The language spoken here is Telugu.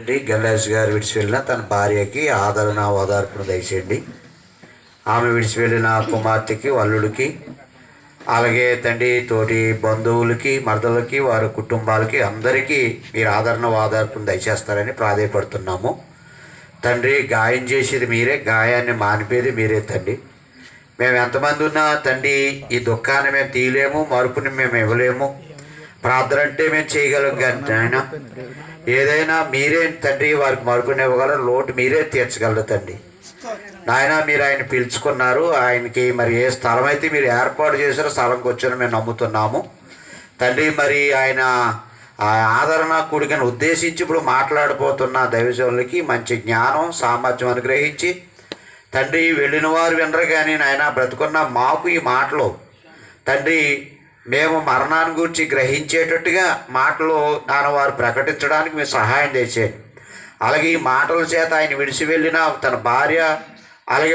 తండ్రి గల్లాస్ గారు విడిచి వెళ్ళిన తన భార్యకి ఆదరణ ఓదార్పును దయచేయండి. ఆమె విడిచి వెళ్ళిన కుమార్తెకి అల్లుడికి అలాగే తండ్రి తోటి బంధువులకి మరదలకి వారి కుటుంబాలకి అందరికీ మీరు ఆదరణ ఓదార్పును దయచేస్తారని ప్రాధాయపడుతున్నాము. తండ్రి గాయం చేసేది మీరే గాయాన్ని మానిపేది మీరే తండ్రి. మేము ఎంతమంది ఉన్నా తండ్రి ఈ దుఃఖాన్ని మేము తీయలేము మరుపుని మేము ఇవ్వలేము. ప్రార్థన అంటే మేము చేయగలం కానీ నాయన ఏదైనా మీరే తండ్రి వారికి మరుగుని ఇవ్వగలరు లోటు మీరే తీర్చగలరు తండ్రి. నాయన మీరు ఆయన పిలుచుకున్నారు ఆయనకి మరి ఏ స్థలం అయితే మీరు ఏర్పాటు చేశారో స్థలంకి వచ్చారో మేము నమ్ముతున్నాము. తండ్రి మరి ఆయన ఆదరణ కూడికను ఉద్దేశించి ఇప్పుడు మాట్లాడిపోతున్న దైవజనులకి మంచి జ్ఞానం సామర్థ్యం అనుగ్రహించి తండ్రి వెళ్ళిన వారు వినరు కానీ నాయన బ్రతుకున్న మాకు ఈ మాటలు. తండ్రి మేము మరణాన్ని గురించి గ్రహించేటట్టుగా మాటలు నాన్న వారు ప్రకటించడానికి మేము సహాయం చేసే అలాగే ఈ మాటల చేత ఆయన విడిచి వెళ్ళిన తన భార్య అలాగే